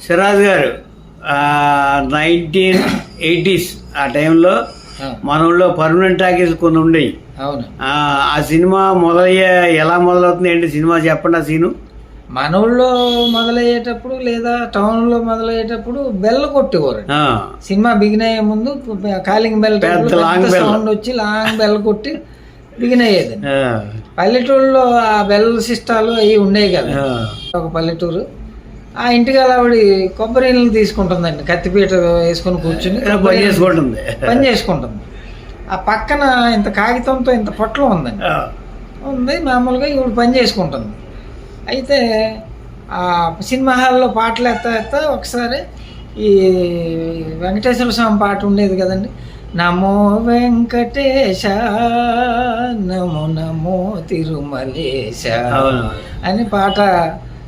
సిరాజ్ గారు nineteen eighties ఆ టైంలో మన ఊళ్ళో పర్మనెంట్ టాకీస్ కొన్ని ఉండేవి అవును. ఆ సినిమా మొదలయ్యే ఎలా మొదలవుతుంది ఏంటి సినిమా చెప్పండి ఆ సీను? మన ఊళ్ళో మొదలయ్యేటప్పుడు లేదా టౌన్లో మొదలయ్యేటప్పుడు బెల్ కొట్టేవారు. సినిమా బిగిన్ అయ్యే ముందు కాలింగ్ బెల్. సౌండ్ వచ్చి లాంగ్ బెల్ కొట్టి బిగిన్ అయ్యేది ఆ, పల్లెటూరులో ఆ బెల్ సిస్టాలు అవి ఉండేవి కదా. ఒక పల్లెటూరు. ఆ ఇంటికి ఆవిడ కొబ్బరి నీళ్ళు తీసుకుంటుందండి. కత్తిపీట వేసుకొని కూర్చుని పని చేసుకుంటుంది. పని చేసుకుంటుంది. ఆ పక్కన ఇంత కాగితంతో ఇంత పొట్లం ఉందండి. ఉంది మామూలుగా ఈవిడ పని చేసుకుంటుంది. అయితే ఆ సినిమా హాల్లో పాటలు ఎత్తా ఎత్తా ఒకసారి ఈ వెంకటేశ్వర స్వామి పాట ఉండేది కదండి. నమో వెంకటేశ నమో నమో తిరుమలేశ అని పాట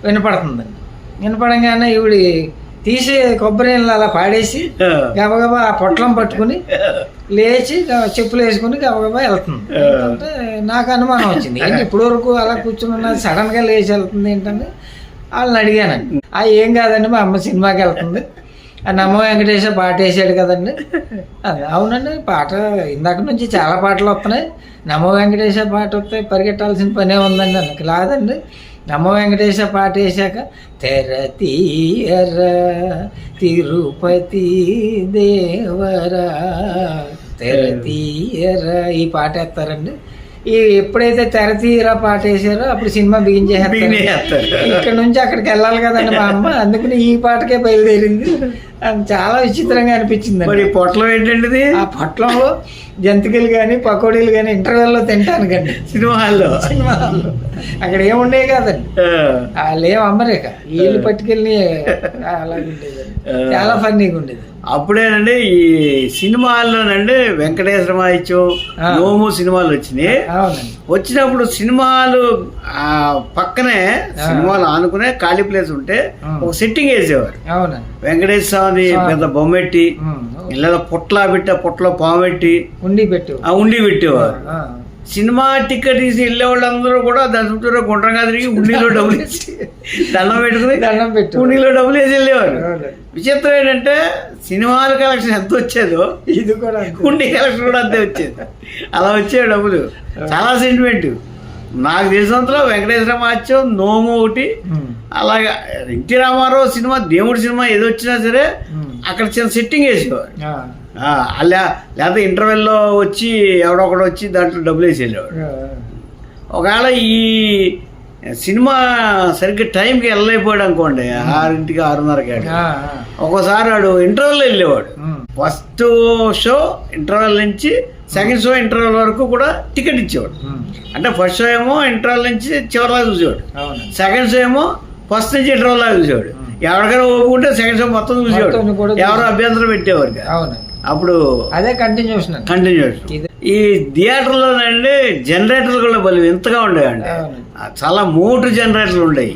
వినపడుతుందండి. వినపడంగానే ఈవిడ తీసి కొబ్బరి నీళ్ళు అలా పాడేసి గబగబా ఆ పొట్లం పట్టుకుని లేచి చెప్పులు వేసుకుని గబగబా వెళ్తుంది. అంటే నాకు అనుమానం వచ్చింది. ఏంటి ఇప్పటి వరకు అలా కూర్చుని ఉన్నది సడన్గా లేచి వెళ్తుంది ఏంటంటే వాళ్ళని అడిగానండి ఆ ఏం కాదండి మా అమ్మ సినిమాకి వెళ్తుంది. ఆ నమ్మ వెంకటేశ పాట వేసాడు కదండి. అది అవునండి పాట ఇందాక నుంచి చాలా పాటలు వస్తున్నాయి. నమ్మ వెంకటేశ పాట వస్తే పరిగెట్టాల్సిన పనే ఉందండి నాకు లాదండి నమ్మ వెంకటేశ పాట వేసాక తెర తీయర తిరుపతి దేవరా. తెర తీయర ఈ పాట వేస్తారండి. ఈ ఎప్పుడైతే తెర తీయరా పాట వేసారో అప్పుడు సినిమా బిగిన్ బిగిన్ చేస్తారు చేస్తారు. ఇక్కడ నుంచి అక్కడికి వెళ్ళాలి కదండి మా అమ్మ. అందుకని ఈ పాటకే బయలుదేరింది. అది చాలా విచిత్రంగా అనిపించింది మరి పొట్లం ఏంటండి ఇది ఆ పొట్లంలో జంతికలు కానీ పకోడీలు కానీ ఇంటర్వెల్లో తింటాను కండి సినిమా హాల్లో? సినిమా హాల్లో. అక్కడ ఏముండే కాదండి. వాళ్ళు ఏం అమ్మరేక వీళ్ళు పట్టుకెళ్ళి చాలా ఫన్నీగా ఉండేది. అప్పుడేనండి ఈ సినిమాల్లోనండి వెంకటేశ్వర మాయిత్యం. నోము సినిమాలు వచ్చినాయి. వచ్చినప్పుడు సినిమాలు ఆ పక్కనే సినిమాలు ఆనుకునే ఖాళీ ప్లేస్ ఉంటే. ఒక సెట్టింగ్ వేసేవారు వెంకటేశ్వర స్వామి. పెద్ద బొమ్మెట్టి. ఇళ్ళ పొట్ల పెట్టి ఆ పొట్టలో పాము పెట్టి ఉండి పెట్టు ఆ ఉండి పెట్టేవారు. సినిమా టికెట్ తీసి వెళ్ళే వాళ్ళందరూ కూడా చుట్టూ గుండ్రంగా తిరిగి ఉండిలో డబ్బులు వేసి దండం పెట్టుకుని దండం పెట్టు ఉండిలో డబ్బులు వేసి వెళ్ళేవారు. విచిత్రం ఏంటంటే సినిమాల కలెక్షన్ ఎంత వచ్చేదో ఇది కూడా. ఉండి కలెక్షన్ కూడా అంతే వచ్చేది. అలా వచ్చే డబ్బులు. చాలా సెంటిమెంట్ నాకు తెలిసినంతలో వెంకటేశ్వర మాత్యం నోము ఒకటి. అలాగా ఎన్టీ రామారావు సినిమా దేవుడి సినిమా ఏది వచ్చినా సరే. అక్కడ చిన్న సెట్టింగ్. ఆ, అలా లేకపోతే ఇంటర్వెల్లో వచ్చి ఎవడొకడు వచ్చి దాంట్లో డబ్బులు వేసి వెళ్ళేవాడు. ఒకవేళ ఈ సినిమా సరిగ్గా టైంకి వెళ్ళలేకపోయాడు అనుకోండి ఆరింటికి ఆరున్నరకి. ఒక్కోసారి వాడు ఇంటర్వెల్లో వెళ్ళేవాడు. ఫస్ట్ షో ఇంటర్వెల్ నుంచి సెకండ్ షో ఇంటర్వెల్ వరకు కూడా టికెట్ ఇచ్చేవాడు. అంటే ఫస్ట్ షో ఏమో ఇంటర్వెల్ నుంచి చివరిదాకా చూసేవాడు. సెకండ్ షో ఏమో ఫస్ట్ నుంచి ఇంటర్వెల్ దాకా చూసేవాడు. ఎవరికైనా ఓపుకుంటే సెకండ్ షో మొత్తం చూసేవాడు. ఎవరు అభ్యంతరం పెట్టేవారు అప్పుడు అదే కంటిన్యూషన్ కంటిన్యూషన్ ఇది ఈ థియేటర్లోనండి జనరేటర్లు కూడా బలి వింతగా ఉండేవండి. చాలా మోటు జనరేటర్లు ఉండేవి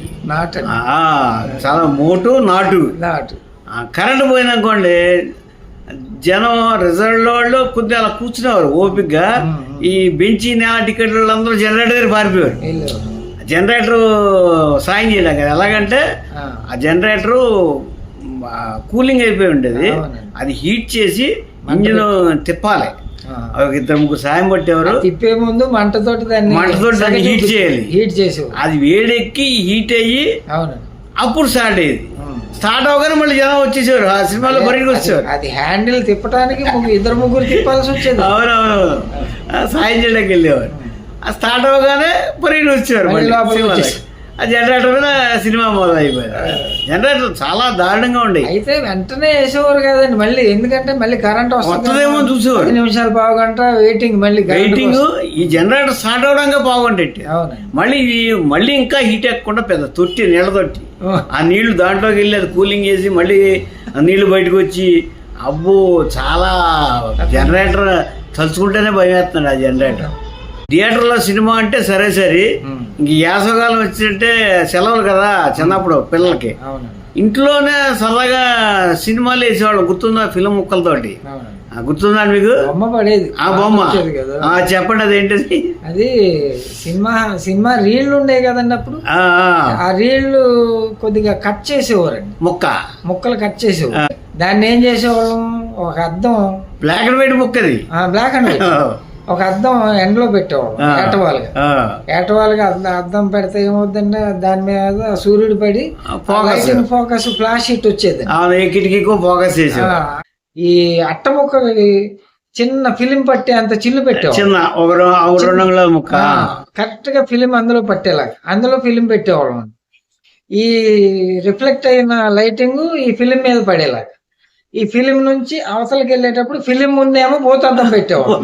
చాలా మోటు నాటు. నాట్. కరెంట్ పోయిందనుకోండి జనం రిజర్వ్ వాళ్ళు కొద్దిగా అలా కూర్చునేవారు ఓపిక్గా. ఈ బెంచి నేల టికెట్ అందరూ జనరేటర్ పారిపోయారు జనరేటర్ సాయం చేయలేం కదా ఎలాగంటే ఆ. జనరేటరు కూలింగ్ అయిపోయి ఉండేది. అది హీట్ చేసి ఇంజిన్ తిప్పాలి. ఒక ఇద్దరు ముగ్గురు సాయం పట్టేవారు తిప్పే ముందు మంటతోటి దాన్ని మంటతోటి దాన్ని హీట్ చేయాలి. హీట్ చేసేవారు అది వేడెక్కి హీట్ అయ్యి అవునండి అప్పుడు స్టార్ట్ అయ్యేది. స్టార్ట్ అవగానే మళ్ళీ జనం వచ్చేసేవారు. ఆ సినిమాలో పరిగెట్టి వచ్చేవారు అది హ్యాండిల్ తిప్పడానికి ఇద్దరు ముగ్గురు తిప్పాల్సి వచ్చేది. అవునవును సాయం చేయడానికి వెళ్ళేవారు. ఆ స్టార్ట్ అవగానే పరిగెట్టి వచ్చేవారు మళ్ళీ ఆ జనరేటర్ మీద సినిమా మొదలైపోయింది జనరేటర్ చాలా దారుణంగా ఉండేవి అయితే వెంటనే వేసేవారు కదండి మళ్ళీ ఎందుకంటే మళ్ళీ కరెంట్ వస్తుంది వస్తుందేమో చూసేవారు. నిమిషాలు పావు గంట వెయిటింగ్ మళ్ళీ వెయిటింగ్. ఈ జనరేటర్ స్టార్ట్ అవడంగా బాగుండేటి. అవునండి మళ్ళీ మళ్ళీ ఇంకా హీట్ ఎక్కకుండా పెద్ద తొట్టి నీళ్ళ తొట్టి. ఆ నీళ్ళు దాంట్లోకి వెళ్ళి అది కూలింగ్ చేసి మళ్ళీ ఆ నీళ్ళు బయటకు వచ్చి అబ్బో చాలా జనరేటర్ తలుచుకుంటేనే భయం వేస్తున్నాడు ఆ జనరేటర్ థియేటర్లో సినిమా అంటే సరే సరే. ఇంక యాసవకాలం వచ్చిందంటే సెలవులు కదా చిన్నప్పుడు పిల్లలకి. ఇంట్లోనే సరదాగా సినిమాలు వేసేవాళ్ళు గుర్తుందా ఫిలిం ముక్కలతోటి? గుర్తుందా మీకు? బొమ్మ పడేది. ఆ బొమ్మ. చెప్పండి అది ఏంటిది అది సినిమా సినిమా రీళ్ళు ఉండే కదండి అప్పుడు? ఆ, రీళ్ళు కొద్దిగా కట్ చేసేవారండి. ముక్క. ముక్కలు కట్ చేసేవారు. దాన్ని ఏం చేసేవాళ్ళం? ఒక అద్దం. బ్లాక్ అండ్ వైట్ ముక్క అది బ్లాక్ అండ్ వైట్. ఒక అద్దం ఎండలో పెట్టేవాళ్ళం. ఏటవాలుగా. ఏటవాలుగా అద్దం అద్దం పెడితే ఏమవుతుందంటే దాని మీద సూర్యుడు పడి focus lighting focus flash hit వచ్చేది. కిటికీకో ఫోకస్ ఈ అట్ట ముక్కకి చిన్న ఫిలిం పట్టే అంత చిల్లు పెట్టేవాళ్ళం. ముక్క. కరెక్ట్గా ఫిలిం అందులో పట్టేలాగా. అందులో ఫిలిం పెట్టేవాళ్ళం. ఈ రిఫ్లెక్ట్ అయిన లైటింగ్ ఈ ఫిలిం మీద పడేలాగా. ఈ ఫిలిం నుంచి అవతలకి వెళ్ళేటప్పుడు ఫిలిం ముందేమో భూతార్థం పెట్టేవాళ్ళం.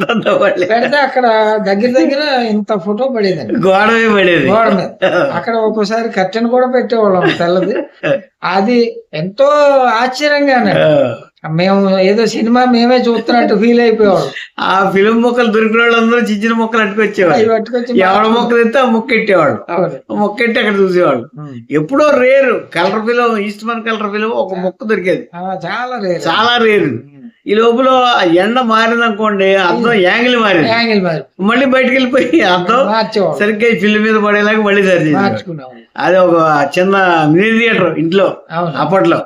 పెడితే అక్కడ దగ్గర దగ్గర ఇంత ఫోటో పడేదండి. గోడ పడేది. గోడ మీద. అక్కడ ఒక్కోసారి కర్టెన్ కూడా పెట్టేవాళ్ళం తెల్లది. అది ఎంతో ఆశ్చర్యంగానే. మేము ఏదో సినిమా మేమే చూస్తున్నట్టు ఫీల్ అయిపోయేవాళ్ళం ఆ ఫిలిం మొక్కలు దొరికిన వాళ్ళందరూ చిన్న చిన్న మొక్కలు అట్టుకొచ్చేవాళ్ళు. ఎవడ మొక్కలు ఎత్తే ఆ మొక్క ఎట్టేవాళ్ళు. అవును. ఆ మొక్క ఎట్టి అక్కడ చూసేవాళ్ళు. ఎప్పుడో rare colour film Eastman colour film ఒక మొక్క దొరికేది. చాలా రేరు చాలా రేరు ఈ లోపల ఎండ మారిందనుకోండి అర్థం యాంగిల్ మారింది. యాంగిల్ మరి మళ్ళీ బయటకు వెళ్ళిపోయి అర్థం సరిగ్గా ఈ ఫిల్మ్ మీద పడేలాగా మళ్ళీ సరి అది ఒక చిన్న మినీ థియేటర్ ఇంట్లో అప్పట్లో.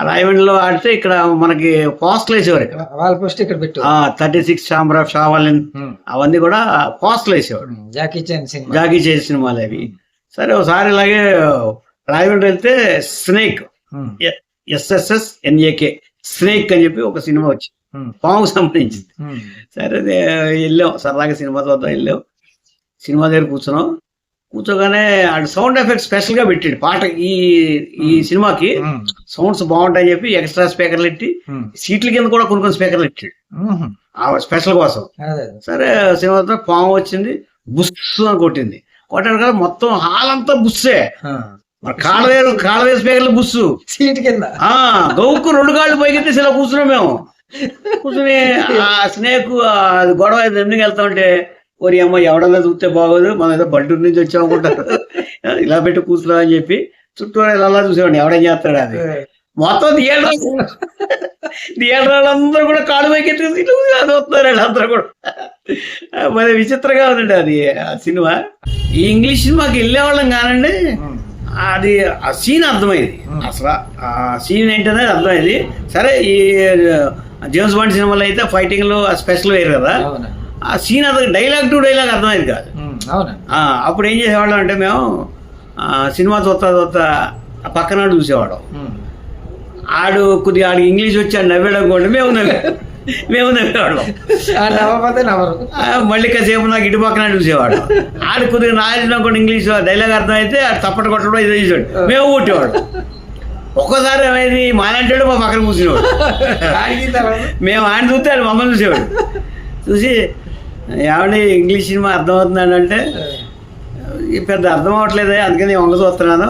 రాయమండ్రిలో ఆడితే ఇక్కడ మనకి పోస్టల్ వేసేవారు ఇక్కడ? వాళ్ళ పోస్ట్ ఇక్కడ పెట్టు. థర్టీ సిక్స్ ఆఫ్ షావాలిన్ అవన్నీ కూడా పోస్టల్ వేసేవాడు జాకీ చాన్ సినిమా జాకీ చేసే సినిమాలు అవి సరే ఒకసారి ఇలాగే రాయమండ్రి వెళ్తే స్నేక్ ఎస్ఎస్ఎస్ ఎన్ఏకే స్నేక్ అని చెప్పి ఒక సినిమా వచ్చింది. పాము సంబంధించింది. ఉమ్, సరే వెళ్ళాం. సరదాగా సినిమా చూద్దాం వెళ్ళాం. సినిమా దగ్గర కూర్చున్నాం. కూర్చోగానే ఆడు సౌండ్ ఎఫెక్ట్ స్పెషల్గా పెట్టాడు పాట ఈ ఈ సినిమాకి. ఉమ్, సౌండ్స్ బాగుంటాయని చెప్పి ఎక్స్ట్రా స్పీకర్లు ఉమ్, సీట్ల కింద కూడా కొన్ని కొన్ని స్పీకర్లు ఆ స్పెషల్ కోసం. సరే సినిమా పాము వచ్చింది బుస్ అని కొట్టింది. కొట్టాడు కదా మొత్తం హాల్ అంతా బుస్సే. ఆ, మరి కాళ్ళవేరు కాళ్ళవేరు స్పీకర్లు బుస్సు. సీట్ కింద. ఆ గౌకు రెండు కాళ్ళు పైకెత్తేసి ఇలా కూర్చున్నాం మేము. కూర్చుని ఆ స్నేక్ గొడవ ఎందుకు వెళ్తా ఉంటే ఓరి అమ్మ ఎవడన్నా చూస్తే బాగోదు మనం ఏదో బల్టూరు నుంచి వచ్చాం అనుకుంటారు. ఇలా పెట్టి కూర్చున్నా అని చెప్పి చుట్టూ ఇలా చూసేవాడిని. ఎవడేం చేస్తాడు అది? మొత్తం థియేటర్ థియేటర్ వాళ్ళందరూ కూడా కాళ్ళు పైకెత్తి ఇట్లా కూర్చొని అది వస్తున్నారు వాళ్ళందరూ కూడా. మరి విచిత్రంగా ఉందండి అది ఆ సినిమా. ఈ ఇంగ్లీష్ సినిమాకి వెళ్ళేవాళ్ళం కానండి అది ఆ సీన్ అర్థమైంది. అసలు ఆ సీన్ ఏంటనేది అర్థమైంది. సరే ఈ జేమ్స్ బాండ్ సినిమాలో అయితే ఫైటింగ్లు స్పెషల్ వేరు కదా. ఆ సీన్ అర్థం డైలాగ్ టు డైలాగ్ అర్థమైంది కాదు. అప్పుడు ఏం చేసేవాళ్ళం అంటే మేము సినిమా చూస్తా చూస్తా పక్కన ఉమ్, ఆడు కొద్దిగా ఆడికి ఇంగ్లీష్ వచ్చి ఆడు నవ్వాడు అనుకోండి మేము నవ్వే మేము నవ్వేవాళ్ళం. నవ్వకపోతే నవ్వరు. మళ్ళీ కాసేపు నాకు ఇటు పక్కన చూసేవాడు ఆడు కొద్దిగా నాలెడ్జ్ అనుకోండి ఇంగ్లీష్ డైలాగ్ అర్థమైతే ఆడు తప్పట కొట్టడం ఇది చేసాడు మేము కొట్టేవాడు ఒక్కోసారి ఏమైంది మాలాంటాడు మా పక్కన కూర్చునేవాడు. మేము ఆయన చూస్తే ఆయన మమ్మల్ని చూసేవాడు. చూసి ఏమండి ఇంగ్లీష్ సినిమా అర్థమవుతుందండి అంటే? "ఈ పెద్ద అర్థం అవ్వట్లేదే అందుకని వంగ చూస్తున్నాను.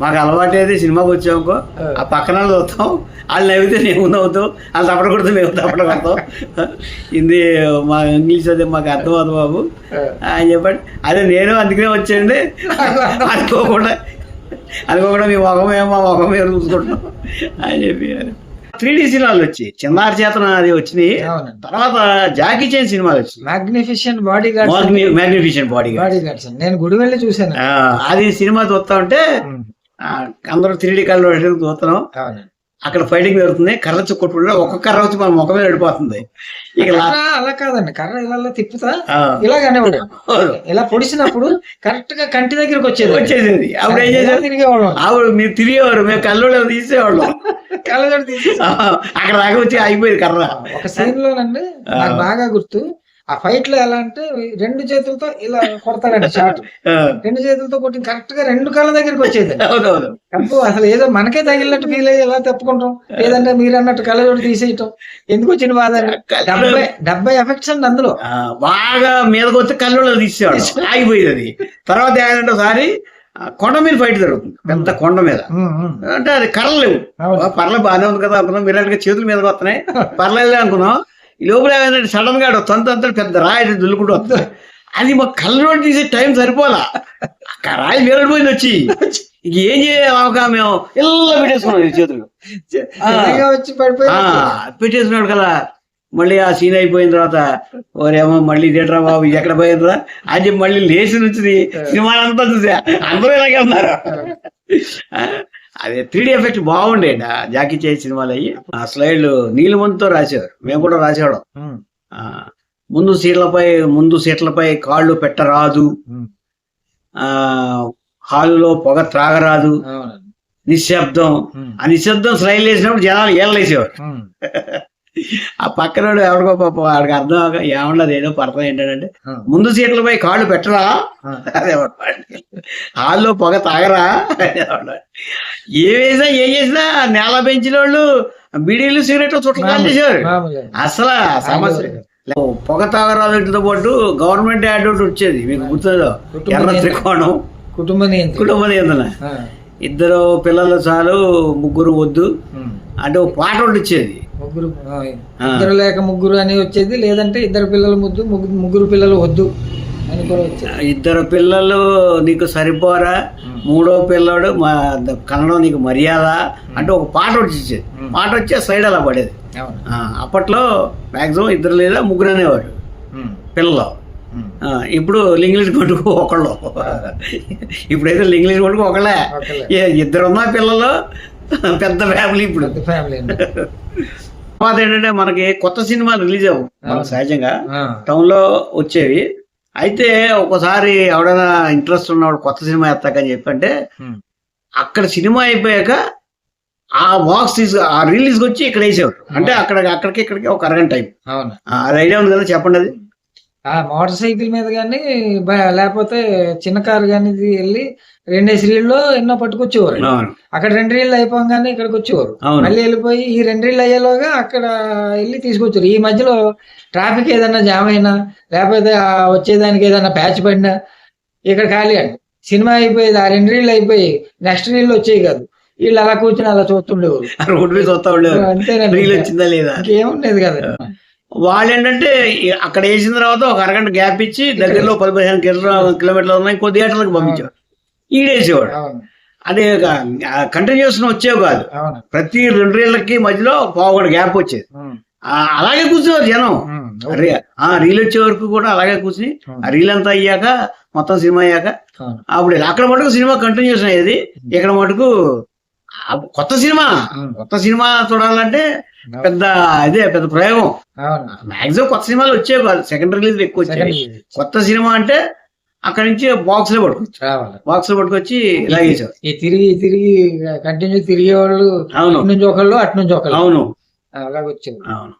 మాకు అలవాటు అయితే సినిమాకి వచ్చామనుకో ఆ పక్కన వాళ్ళు చూస్తాం వాళ్ళు నవ్వితే మేము నవ్వుతాం వాళ్ళు తప్పట కొడితే మేము తప్పట కొడతాం. ఇది మా ఇంగ్లీష్ అదే మాకు అర్థం అవుతుంది బాబు అని చెప్పండి అదే నేను అందుకనే వచ్చాండి అనుకోకుండా అనుకోకుండా మీ మొఖం ఏమో మా మొఖం ఏమో చూసుకుంటున్నాం. అని చెప్పి త్రీ డీ సినిమాలు వచ్చి చిన్నారి చేతన అది వచ్చినాయి. తర్వాత జాకీ చైన్ సినిమాలు వచ్చినాయి magnificent bodyguards magnificent body bodyguards నేను గుడి వెళ్ళి చూశాను అది సినిమా చూస్తా ఉంటే అందరూ త్రీ డీ కళ్ళు చూస్తున్నాం. అక్కడ ఫైటింగ్ జరుగుతుంది. కర్ర చుట్టుకుంటుంటే ఒక్క కర్ర వచ్చి మన ముఖం మీద పడిపోతుంది. ఇక అలా కాదండి. కర్ర ఇలా తిప్పుతా ఇలాగనే ఇలా పొడిచినప్పుడు కరెక్ట్గా కంటి దగ్గరికి వచ్చేది. వచ్చేసింది. అప్పుడు ఏం చేశారు తిరిగేవాళ్ళం. ఆవిడ మీరు తిరిగేవారు. మేము కళ్ళు తీసేవాళ్ళం. కళ్ళజోడు తీసి అక్కడ దాకా వచ్చి అయిపోయింది కర్ర. ఒక సీన్ లోనండి నాకు బాగా గుర్తు. ఆ ఫైట్లో ఎలా అంటే రెండు చేతులతో ఇలా కొడతాడండి షాట్ రెండు చేతులతో కొట్టి కరెక్ట్గా రెండు కాళ్ళ దగ్గరికి వచ్చేది. అప్పుడు అసలు ఏదో మనకే తగిలినట్టు ఫీల్ అయ్యి ఎలా తప్పుకుంటాం? లేదంటే మీరు అన్నట్టు కళ్ళజోడు తీసేయటం. ఎందుకు వచ్చిన బాధ? డెబ్బై డెబ్బై ఎఫెక్ట్స్ అండి అందులో. బాగా మీదకి వచ్చి కళ్ళు తీసేవాడు. ఆగిపోయింది అది. తర్వాత ఏమంటే ఒకసారి కొండ మీద ఫైట్ జరుగుతుంది. పెద్ద కొండ మీద. అంటే అది కర్రలు లేవు. అవును. ఆ, పర్లే బాగానే ఉంది కదా అనుకున్నాం. మీరు చేతుల మీదకి వస్తున్నాయి. పర్లేదు అనుకున్నాం. ఈ లోపల ఏమైందంటే సడన్గా తంత పెద్ద రాయి దుల్లుకుంటూ వస్తుంది. అది మా కళ్ళలో తీసే టైం సరిపోలా. అక్కడ రాయి వేరడిపోయింది వచ్చి. ఇంక ఏం చేయాలి మేము? ఇలా పెట్టేసుకున్నాం చేతులు. సడన్గా పెట్టేసుకున్నాడు కదా. మళ్ళీ ఆ సీన్ అయిపోయిన తర్వాత ఓరేమో మళ్ళీ ఇదేట్రా బాబు ఎక్కడ పోయిందిరా? అని చెప్పి మళ్ళీ లేచి నుంచి సినిమా అంతా చూసా. అందరూ ఇలాగే ఉన్నారు. అదే త్రీ డి ఎఫెక్ట్ బాగుండే జాకీ చే సినిమాలు అయ్యి ఆ స్లైడ్లు నీలిమంతో రాసేవారు మేము కూడా రాసేవాడు ముందు సీట్లపై ముందు సీట్లపై కాళ్ళు పెట్టరాదు. ఆ హాలులో పొగ త్రాగరాదు. నిశ్శబ్దం. ఆ నిశ్శబ్దం స్లైడ్ వేసినప్పుడు జనాలు ఏళ్ళేసేవారు. ఆ పక్కన ఎవరికో పాప వాడికి అర్థం అవ్వక ఏమన్నది ఏదో పడతాం ఏంటంటే ముందు సీట్లపై కాళ్ళు పెట్టరా? ఉమ్. అదే హాల్లో పొగ తాగరా? ఏ వేసినా ఏం చేసినా నేల పెంచిన వాళ్ళు బీడీలు సిగరెట్లు చుట్టలు కాల్ చేసేవారు. మామూలే. అసలు సమస్య. పొగ తాగరాదుతో పాటు గవర్నమెంట్ యాడ్ ఒకటి వచ్చేది మీకు గుర్తుందో? ఎర్ర. త్రికోణం. కుటుంబ కుటుంబ నియంత్రణ. ఇద్దరు పిల్లలు చాలు ముగ్గురు వద్దు. అంటే ఒక పాట ఒకటి ఇచ్చేది ముగ్గురు. ఇద్దరు లేక ముగ్గురు అని వచ్చేది. లేదంటే ఇద్దరు పిల్లలు ముద్దు ముగ్గురు పిల్లలు వద్దు అని కూడా వచ్చేది. ఇద్దరు పిల్లలు నీకు సరిపోరా? మూడో పిల్లడు మా కన్నడం నీకు మర్యాద? అంటే ఒక పాట వచ్చి ఇచ్చేది. ఉమ్. పాట వచ్చే సైడ్ అలా పడేది. అప్పట్లో మాక్సిమం ఇద్దరు లేదా ముగ్గురు అనేవాడు పిల్లలు. ఇప్పుడు లింగ్లీష్ కొట్టుకు ఒకళ్ళు. ఇప్పుడైతే లింగ్లీష్ కొట్టుకు ఒకళ్ళే. ఒకళ్ళే. ఏ, ఇద్దరు ఉన్న పిల్లలు పెద్ద ఫ్యామిలీ ఇప్పుడు. ఫ్యామిలీ తర్వాత ఏంటంటే మనకి కొత్త సినిమాలు రిలీజ్ అవ్వు. సహజంగా టౌన్లో వచ్చేవి. అయితే ఒకసారి ఎవడైనా ఇంట్రెస్ట్ ఉన్నవాడు కొత్త సినిమా ఎత్తాకని చెప్పంటే అక్కడ సినిమా అయిపోయాక ఆ బాక్స్ తీసు ఆ రిలీజ్ వచ్చి ఇక్కడ వేసేవారు అంటే అక్కడ అక్కడికి ఇక్కడికి ఒక అరగంట టైం. అది ఐడియా ఉంది కదా చెప్పండి అది? ఆ మోటార్ సైకిల్ మీద కానీ లేకపోతే చిన్న కారు కానీ వెళ్ళి రెండేసి రీళ్ళు ఎన్నో పట్టుకొచ్చేవారు. అక్కడ రెండు రీళ్ళు అయిపోగానే ఇక్కడికి వచ్చేవారు మళ్ళీ వెళ్ళిపోయి ఈ రెండు రీళ్ళు అయ్యేలోగా అక్కడ వెళ్ళి తీసుకొచ్చారు ఈ మధ్యలో ట్రాఫిక్ ఏదైనా జామ్ అయినా లేకపోతే ఆ వచ్చేదానికి ఏదైనా ప్యాచ్ పడినా ఇక్కడ ఖాళీ అండి. సినిమా అయిపోయేది ఆ రెండు రీళ్ళు అయిపోయి నెక్స్ట్ రీళ్ళు వచ్చేవి కాదు. వీళ్ళు అలా కూర్చొని అలా చూస్తుండేవారు. రోడ్డు మీద వస్తా ఉండేవారు. అంతేనండి. ఇంకేముండేది కదా. వాళ్ళు ఏంటంటే అక్కడ వేసిన తర్వాత ఒక అరగంట గ్యాప్ ఇచ్చి దగ్గరలో పది పదిహేను కిలో- కిలోమీటర్లు ఉన్నాయి కొద్ది గంటలకు పంపించేవాడు ఈడేసేవాడు. అదే కంటిన్యూస్ వచ్చేవి కాదు. ప్రతి రెండు రీళ్ళకి మధ్యలో పావుగడ గ్యాప్ వచ్చేది. అలాగే కూర్చునేవారు జనం. ఆ రీల్ వచ్చే వరకు కూడా అలాగే కూర్చుని ఆ రీల్ అంతా అయ్యాక మొత్తం సినిమా అయ్యాక అప్పుడు అక్కడ మటుకు సినిమా కంటిన్యూషన్ అయ్యేది. ఇక్కడ మటుకు కొత్త సినిమా. కొత్త సినిమా చూడాలంటే పెద్ద అదే పెద్ద ప్రయోగం. మాక్సిమం కొత్త సినిమాలు వచ్చేవి కాదు. సెకండ్ రిలీజ్ ఎక్కువ వచ్చాయి కొత్త సినిమా అంటే అక్కడ నుంచి బాక్స్లో పట్టుకోవచ్చు రావాలి. బాక్స్లో పట్టుకొచ్చి లాగేసారు ఈ తిరిగి తిరిగి కంటిన్యూ తిరిగే వాళ్ళు అవును. నుంచి ఒకళ్ళు అటు నుంచి ఒకళ్ళు. అవును. అలాగ వచ్చేది అవును.